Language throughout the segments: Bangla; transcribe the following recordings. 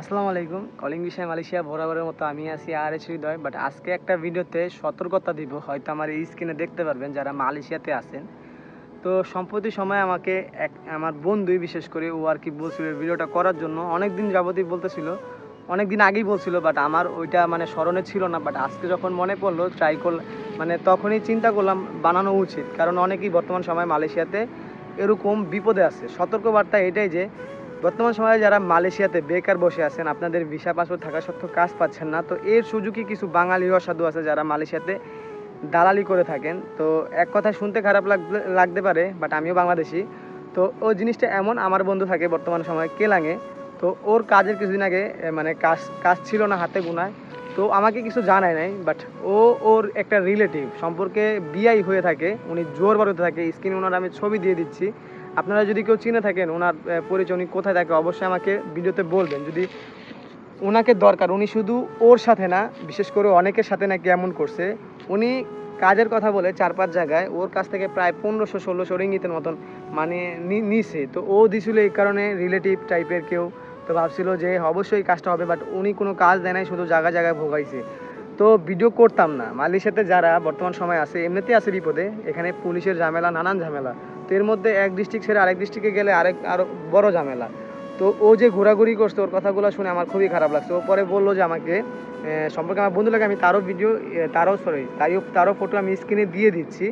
আসসালামু আলাইকুম। কলিং বিষয় মালয়েশিয়া বরাবরের মতো আমি আছি আর এস হৃদয় বাট আজকে একটা ভিডিওতে সতর্কতা দিব। হয়তো আমার এই স্ক্রিনে দেখতে পারবেন যারা মালয়েশিয়াতে আছেন। তো সম্প্রতি সময় আমাকে এক, আমার বন্ধুই বিশেষ করে ও আর কি বলছিল ভিডিওটা করার জন্য। অনেক দিন যাবতই বলতেছিল অনেক দিন আগেই বলছিল বাট আমার ওইটা মানে স্মরণে ছিল না। বাট আজকে যখন মনে পড়ল ট্রাই করলাম মানে তখনই চিন্তা করলাম, বানানো উচিত। কারণ অনেকেই বর্তমান সময় মালয়েশিয়াতে এরকম বিপদে আছে। সতর্কবার্তা এটাই যে বর্তমান সময়ে যারা মালয়েশিয়াতে বেকার বসে আছেন, আপনাদের ভিসা পাসপোর্ট থাকা সত্ত্বেও কাজ পাচ্ছেন না। তো এর সুযোগই কিছু বাঙালি অসাধু আছে যারা মালয়েশিয়াতে দালালি করে থাকেন। তো এক কথা শুনতে খারাপ লাগতে পারে বাট আমিও বাংলাদেশি। তো ওই জিনিসটা এমন, আমার বন্ধু থাকে বর্তমান সময়ে কেলাঙে। তো ওর কাজের কিছুদিন আগে মানে কাজ কাজ ছিল না হাতে গুনায়। তো আমাকে কিছু জানায় নাই বাট ও ওর একটা রিলেটিভ সম্পর্কে বিআই হয়ে থাকে, উনি জোর বাড়তে থাকে স্ক্রিনে ওনার আমি ছবি দিয়ে দিচ্ছি। আপনারা যদি কেউ চিনে থাকেন, ওনার পরিচয় উনি কোথায় থাকে, অবশ্যই আমাকে ভিডিওতে বলবেন। যদি ওনাকে দরকার, উনি শুধু ওর সাথে না, বিশেষ করে অনেকের সাথে নাকি এমন করছে, উনি কাজের কথা বলে চার পাঁচ জায়গায় ওর কাছ থেকে প্রায় পনেরোশো, ষোলোশো রিঙ্গিতের মতন মানে নিছে। তো ও দিছিল এই কারণে রিলেটিভ টাইপের কেউ তো ভাবছিল যে অবশ্যই কাজটা হবে বাট উনি কোনো কাজ দেয় নাই, শুধু জায়গা জায়গায় ভোগাইছে। তো ভিডিও করতাম না। মালয়েশিয়াতে যারা বর্তমান সময় আছে, এমনিতেই আছে বিপদে। এখানে পুলিশের ঝামেলা, নানান ঝামেলা। তো এর মধ্যে এক ডিস্ট্রিক্ট ছেড়ে আরেক ডিস্ট্রিক্টে গেলে আরেক আরও বড় ঝামেলা। তো ও যে ঘোরাঘুরি করছে, ওর কথাগুলো শুনে আমার খুবই খারাপ লাগছে। ও পরে বলল যে আমাকে সম্পর্কে আমার বন্ধু লাগে, আমি তারও ভিডিও তারও সরি তারও তারও ফটো আমি স্ক্রিনে দিয়ে দিচ্ছি।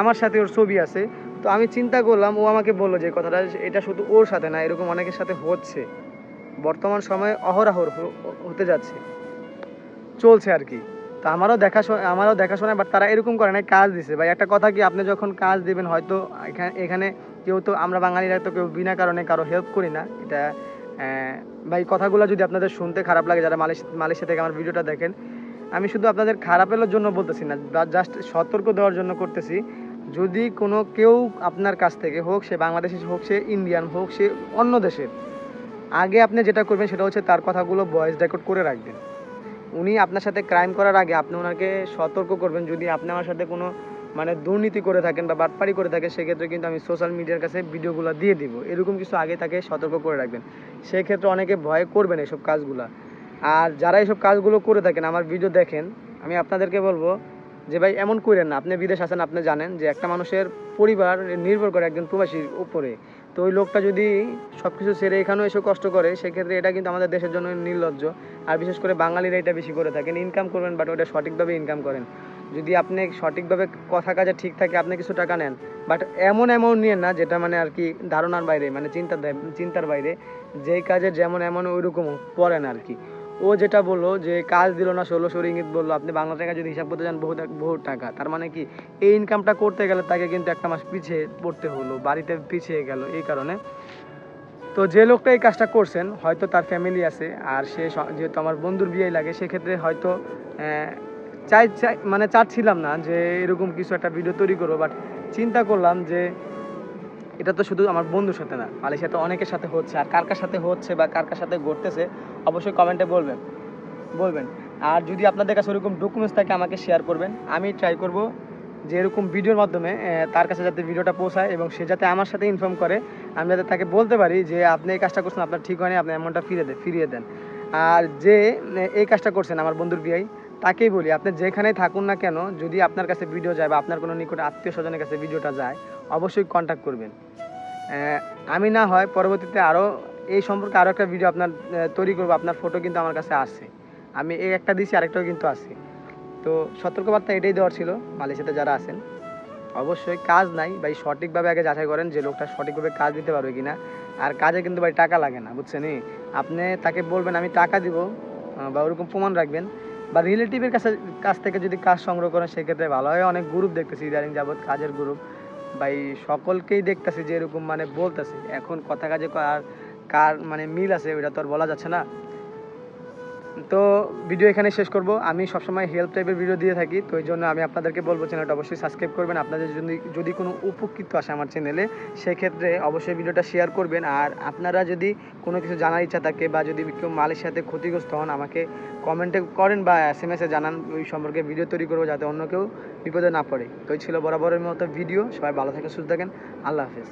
আমার সাথে ওর ছবি আছে। তো আমি চিন্তা করলাম, ও আমাকে বলল যে কথাটা এটা শুধু ওর সাথে না, এরকম অনেকের সাথে হচ্ছে। বর্তমান সময়ে অহরাহর হ- হতে যাচ্ছে। চলছে আর কি। তো আমারও দেখাশোনা আমারও দেখাশোনা বাট তারা এরকম করে না কাজ দিছে। ভাই, একটা কথা কি, আপনি যখন কাজ দিবেন, হয়তো এখানে এখানে কেউ তো, আমরা বাঙালিরা তো কেউ বিনা কারণে কারও হেল্প করি না। এটা ভাই, কথাগুলো যদি আপনাদের শুনতে খারাপ লাগে, যারা মালয়েশিয়া মালয়েশিয়া থেকে আমার ভিডিওটা দেখেন, আমি শুধু আপনাদের খারাপের জন্য বলতেছি না জাস্ট সতর্ক দেওয়ার জন্য করতেছি। যদি কোনো কেউ আপনার কাছ থেকে হোক, সে বাংলাদেশি হোক, সে ইন্ডিয়ান হোক, সে অন্য দেশের আগে আপনি যেটা করবেন সেটা হচ্ছে তার কথাগুলো ভয়েস রেকর্ড করে রাখবেন। উনি আপনার সাথে ক্রাইম করার আগে আপনি ওনাকে সতর্ক করবেন। যদি আপনি আমার সাথে কোনো মানে দুর্নীতি করে থাকেন বা বাটপাড়ি করে থাকেন, সেক্ষেত্রে কিন্তু আমি সোশ্যাল মিডিয়ার কাছে ভিডিওগুলো দিয়ে দিব। এরকম কিছু আগে তাকে সতর্ক করে রাখবেন। সেক্ষেত্রে অনেকে ভয় করবেন এইসব কাজগুলো। আর যারা এইসব কাজগুলো করে থাকেন, আমার ভিডিও দেখেন, আমি আপনাদেরকে বলব যে ভাই এমন করেন না, আপনি বিদেশ আছেন, আপনি জানেন যে একটা মানুষের পরিবার নির্ভর করে একজন প্রবাসীর উপরে। তো ওই লোকটা যদি সব কিছু ছেড়ে এখানেও এসে কষ্ট করে, সেক্ষেত্রে এটা কিন্তু আমাদের দেশের জন্য নির্লজ্জ। আর বিশেষ করে বাঙালিরা এটা বেশি করে থাকেন ইনকাম করবেন বাট ওটা সঠিকভাবে ইনকাম করেন। যদি আপনি সঠিকভাবে কথা কাজে ঠিক থাকে, আপনি কিছু টাকা নেন বাট এমন অ্যামাউন্ট নিয়েন না, যেটা মানে আর কি ধারণার বাইরে মানে চিন্তার চিন্তার বাইরে, যেই কাজে যেমন এমন ওই রকম পড়েন আর কি। ও যেটা বলল যে কাজ দিল না ষোলোশো রিঙ্গিত বলল, আপনি বাংলা টাকা যদি হিসাব করতে যান বহু বহু টাকা। তার মানে কি, এই ইনকামটা করতে গেলে তাকে কিন্তু একটা মাস পিছিয়ে পড়তে হলো, বাড়িতে পিছিয়ে গেল এই কারণে। তো যে লোকটা এই কাজটা করছেন, হয়তো তার ফ্যামিলি আছে, আর সে যেহেতু আমার বন্ধুর বিয়ে লাগে, সেক্ষেত্রে হয়তো চাই চাই মানে চাচ্ছিলাম না যে এরকম কিছু একটা ভিডিও তৈরি করব বাট চিন্তা করলাম যে এটা তো শুধু আমার বন্ধুর সাথে না, মালয়েশিয়াতে অনেকের সাথে হচ্ছে, আর কার কার সাথে হচ্ছে বা কার কার সাথে ঘটতেছে অবশ্যই কমেন্টে বলবেন বলবেন। আর যদি আপনাদের কাছে ওরকম ডকুমেন্টস থাকে, আমাকে শেয়ার করবেন। আমি ট্রাই করব যে এরকম ভিডিওর মাধ্যমে তার কাছে যাতে ভিডিওটা পৌঁছায় এবং সে যাতে আমার সাথে ইনফর্ম করে। আমি যাতে তাকে বলতে পারি যে, আপনি এই কাজটা করছেন, আপনার ঠিক হয়নি, আপনি অ্যামাউন্টটা ফিরিয়ে দেন ফিরিয়ে দেন। আর যে এই কাজটা করছেন আমার বন্ধুর বিয়াই তাকেই বলি, আপনি যেখানেই থাকুন না কেন, যদি আপনার কাছে ভিডিও যায় বা আপনার কোনো নিকট আত্মীয় স্বজনের কাছে ভিডিওটা যায়, অবশ্যই কন্ট্যাক্ট করবেন। আমি না হয় পরবর্তীতে আরও এই সম্পর্কে আরও একটা ভিডিও আপনার তৈরি করব। আপনার ফটো কিন্তু আমার কাছে আছে। আমি এই একটা দিছি, আরেকটাও কিন্তু আছে। তো সতর্কবার্তা এটাই দেওয়ার ছিল, মালয়েশিয়াতে যারা আছেন। অবশ্যই কাজ নাই, ভাই সঠিকভাবে আগে যাচাই করেন যে লোকটা সঠিকভাবে কাজ দিতে পারবে কিনা। আর কাজে কিন্তু ভাই টাকা লাগে না, বুঝছেন? আপনি তাকে বলবেন, আমি টাকা দিব বা ওরকম প্রমাণ রাখবেন। বা রিলেটিভের কাছে, কাছ থেকে যদি কাজ সংগ্রহ করেন, সেক্ষেত্রে ভালো হয়। অনেক গ্রুপ দেখতেছি, ইদানিং যাবৎ কাজের গ্রুপ ভাই সকলকেই দেখতেছি যে এরকম মানে বলতেছে। এখন কথা কাজে আর কার মানে মিল আছে ওইটা তো আর বলা যাচ্ছে না। তো ভিডিও এখানে শেষ করব। আমি সবসময় হেল্প টাইপের ভিডিও দিয়ে থাকি, তো এই জন্য আমি আপনাদেরকে বলব চ্যানেলটা অবশ্যই সাবস্ক্রাইব করবেন। আপনাদের যদি যদি কোনো উপকৃত আসে আমার চ্যানেলে সেক্ষেত্রে অবশ্যই ভিডিওটা শেয়ার করবেন। আর আপনারা যদি কোনো কিছু জানার ইচ্ছা থাকে বা যদি কেউ মালয়েশিয়াতে ক্ষতিগ্রস্ত হন, আমাকে কমেন্টে করেন বা এস এম এসে জানান। ওই সম্পর্কে ভিডিও তৈরি করব যাতে অন্য কেউ বিপদে না পড়ে। তো ছিল বরাবরের মতো ভিডিও সবাই ভালো থাকেন, সুস্থ থাকেন। আল্লাহ হাফেজ।